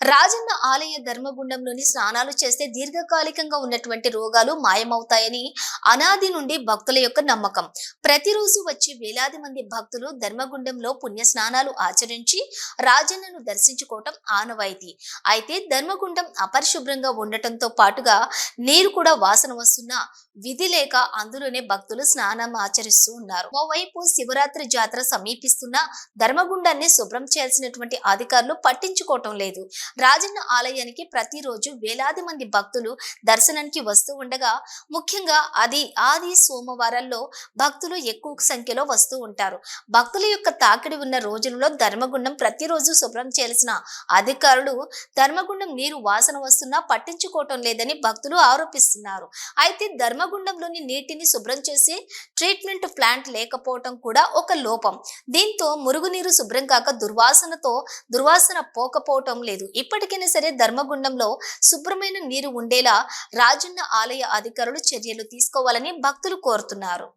రాజన్న ఆలయ ధర్మగుండంలోని స్నానాలు చేస్తే దీర్ఘకాలికంగా ఉన్నటువంటి రోగాలు మాయమవుతాయని అనాది నుండి భక్తుల యొక్క నమ్మకం. ప్రతిరోజు వచ్చి వేలాది మంది భక్తులు ధర్మగుండంలో పుణ్య స్నానాలు ఆచరించి రాజన్నను దర్శించుకోవటం ఆనవాయితీ. అయితే ధర్మగుండం అపరిశుభ్రంగా ఉండటంతో పాటుగా నీరు కూడా వాసన వస్తున్నా విధి లేక అందులోనే భక్తులు స్నానం ఆచరిస్తూ ఉన్నారు. ఓవైపు శివరాత్రి జాతర సమీపిస్తున్న ధర్మగుండాన్ని శుభ్రం చేయాల్సినటువంటి అధికారులు పట్టించుకోవటం లేదు. రాజన్న ఆలయానికి ప్రతిరోజు వేలాది మంది భక్తులు దర్శనానికి వస్తూ ఉండగా ముఖ్యంగా అది ఆది సోమవారాల్లో భక్తులు ఎక్కువ సంఖ్యలో వస్తూ ఉంటారు. భక్తుల యొక్క తాకిడి ఉన్న రోజులలో ధర్మగుండం ప్రతిరోజు శుభ్రం చేయాల్సిన అధికారులు ధర్మగుండం నీరు వాసన వస్తున్నా పట్టించుకోవటం లేదని భక్తులు ఆరోపిస్తున్నారు. అయితే ధర్మగుండంలోని నీటిని శుభ్రం చేసే ట్రీట్మెంట్ ప్లాంట్ లేకపోవటం కూడా ఒక లోపం. దీంతో మురుగునీరు శుభ్రం కాక దుర్వాసనతో దుర్వాసన పోకపోవటం లేదు. ఇప్పటికైనా సరే ధర్మగుండంలో శుభ్రమైన నీరు ఉండేలా రాజన్న ఆలయ అధికారులు చర్యలు తీసుకోవాలని భక్తులు కోరుతున్నారు.